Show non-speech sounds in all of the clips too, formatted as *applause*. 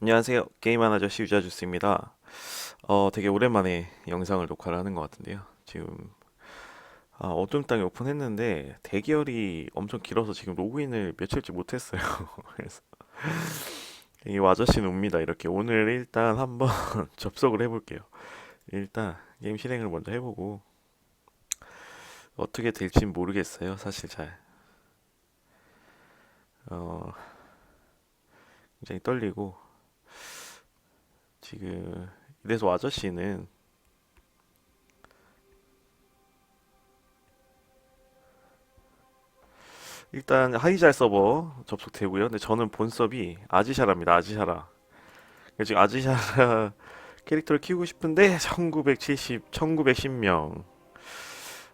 안녕하세요. 게임한 아저씨 유자주스입니다. 어, 되게 오랜만에 영상을 녹화를 하는 것 같은데요. 지금 아, 어둠 땅에 오픈했는데 대기열이 엄청 길어서 지금 로그인을 며칠째 못했어요. *laughs* 그래서 이 아저씨는 옵니다. 이렇게 오늘 일단 한번 *laughs* 접속을 해볼게요. 일단 게임 실행을 먼저 해보고 어떻게 될진 모르겠어요. 사실 잘. 어, 굉장히 떨리고 지금 이래서 아저씨는 일단 하이잘 서버 접속되고요. 근데 저는 본 서버이 아지샤라입니다. 아지샤라. 지금 아지샤라 *laughs* 캐릭터를 키우고 싶은데 1970, 1910명.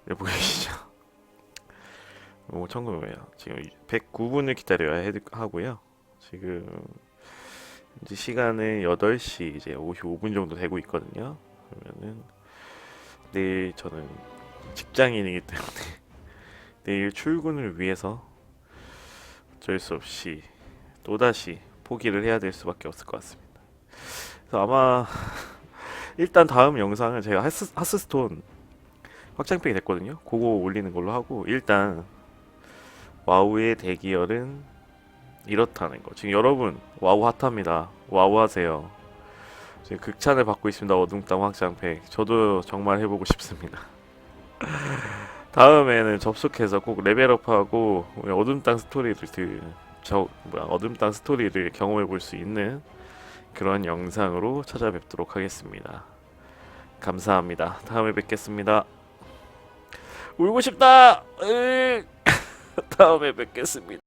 여기 보이시죠? 오, 1900이에요. 지금 109분을 기다려야 해- 하고요. 지금 이제 시간은 8시 이제 55분 정도 되고 있거든요. 그러면은 내일 저는 직장인이기 때문에 *laughs* 내일 출근을 위해서 어쩔 수 없이 또다시 포기를 해야 될 수밖에 없을 것 같습니다. 그래서 아마 *laughs* 일단 다음 영상은 제가 하스, 하스스톤 확장팩이 됐거든요. 그거 올리는 걸로 하고 일단 와우의 대기열은 이렇다는 거. 지금 여러분 와우 핫합니다. 와우 하세요. 지금 극찬을 받고 있습니다. 어둠땅 확장팩. 저도 정말 해보고 싶습니다. *laughs* 다음에는 접속해서 꼭 레벨업하고 어둠땅 스토리를 그, 저 뭐야 어둠땅 스토리를 경험해 볼 수 있는 그런 영상으로 찾아뵙도록 하겠습니다. 감사합니다. 다음에 뵙겠습니다. 울고 싶다. 으 *laughs* 다음에 뵙겠습니다.